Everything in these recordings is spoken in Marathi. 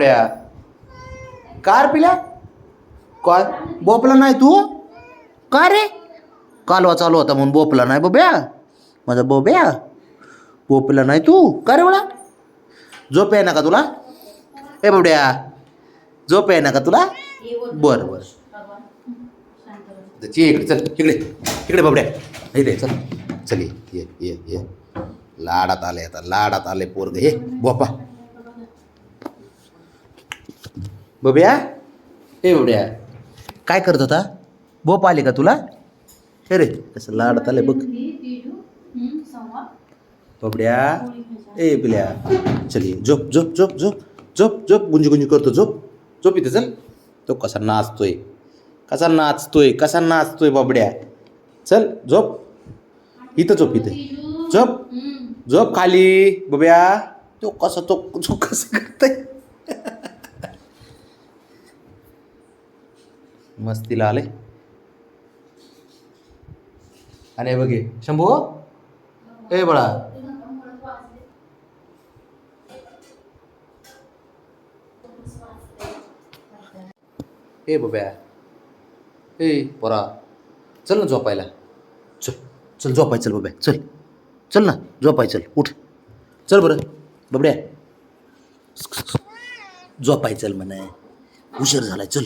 बाबड्या कार पिल्या? कॉ बोपला नाही तू? का रे? कालवा चालू होता म्हणून बोपला नाही बोब्या. माझा बोब्या. बोपला नाही तू? का रे बडा झोप आहे ना का तुला? ए बाबड्या झोप आहे ना का तुला? बरं बरं. ची इकडे चल इकडे. इकडे बाबड्या इकडे चल. चल ये ये ये ये. लाडात आले आता लाडात आले पोरग. हे बोपा. बब्या? ए बब्या काय करत होता? बोप आले का तुला? हे रे कसं लाडात आले बघ. बबड्या ए पिल्या चल झोप झोप झोप झोप झोप झोप गुंजी गुंजी करतो झोप. झोप इथे चल. तो कसा नाचतोय. कसा नाचतोय कसा नाचतोय बाबड्या. चल झोप. इथं झोप इथे. झोप. झोप खाली बब्या. तो कसा तो तो कसं करतोय? मस्तीला आले आणि बघे शंभू? ए बळा. ए बब्या. ए पोरा. चल ना झोपायला. चल चल झोपाय चल बब्या. चल. चल ना झोपाय चल. उठ. चल बरं. बबड्या झोपाय चल म्हणे. उशीर झालाय चल.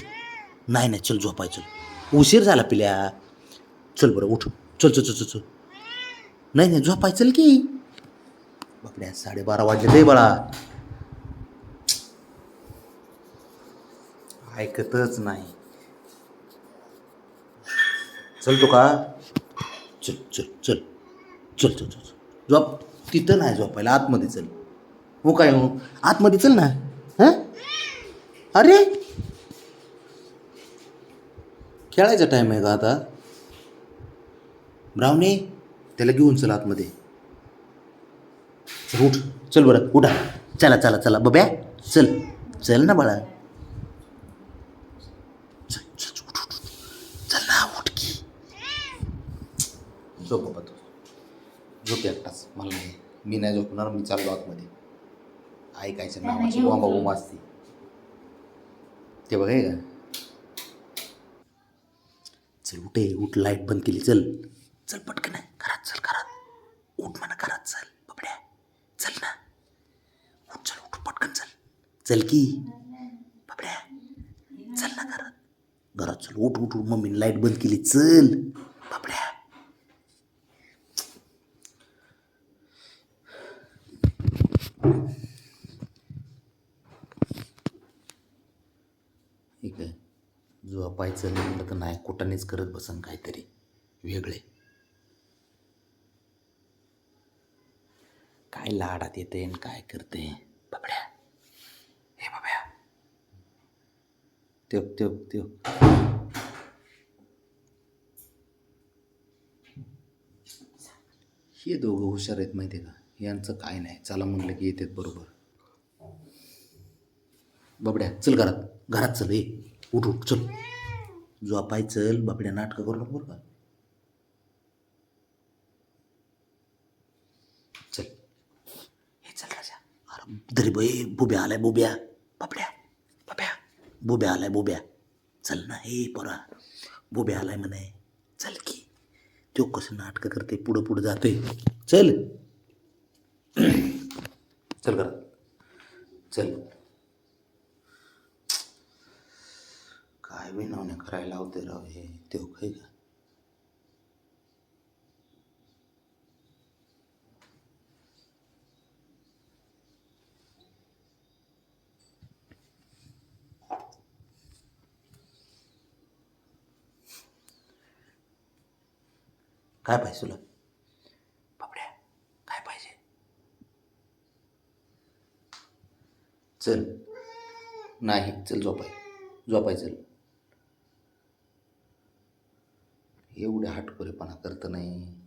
नाही नाही चल झोपाय चल. उशीर झाला पिल्या. चल बरं उठ. चल चल चल चल चल. नाही नाही झोपाय चल की. बकड्या साडेबारा वाजले ते बाळा. ऐकतच नाही. चलतो का? चल चल चल. चल चल चल चल. झोप. तिथं नाही झोपायला आतमध्ये चल. हो काय हो आतमध्ये चल ना. हां? अरे! खेळायचा टाईम आहे का आता? ब्राऊनी त्याला घेऊन चल आतमध्ये. उठ चल बरं उठा. चला चला चला. बब्या चल. चल ना बाळा. चल ना उठ की. झोप बाबा तू. झोप एकटाच मला नाही. मी नाही झोपणार मी चाललो आतमध्ये. ऐकायचं नावाची बोंबा बोंब असते. ते बघाय का? चल उठे उठ लाइट बंद केली चल. चल पटकन आहे घरात चल घरात. उठ म्हणा घरात चल बबड्या. चल ना. उठ चल उठ पटकन चल. चल की. बबड्या. चल ना घरात. घरात चल. उठ उठ उठ मम्मीने लाइट बंद केली चल. बबड्या. ठीक आहे झोपायचं म्हणलं तर नाही कुठानेच करत बसन काहीतरी. वेगळे. काय लाडात येते आणि काय करते? बबड्या. हे बाब्या त्यो त्यो त्यो हे दोघं हुशार आहेत माहिती आहे का? यांचं काय नाही. चला म्हटलं की येतात बरोबर. बबड्या चल घरात. घरात चल ए उठ उठ चल झोपाय चल बापड्या नाटकं करू नको बरं का. चल. हे चल राजा. अरे तरी बाई बुब्या आलाय बुब्या. बापड्या बाप्या बुब्या आलाय बुब्या. चल ना हे पोरा. बुब्या आलाय म्हणे. चल की. तो कसं नाटकं करते पुढं पुढं जाते चल. चल करा चल. काय विनवण्या करायला होते राव हे तेव काय का? काय पाहिजे तुला? बापड्या काय पाहिजे? चल. नाही चल झोपाय. झोपाय चल. एवढे हटकोरेपणा करत नाही.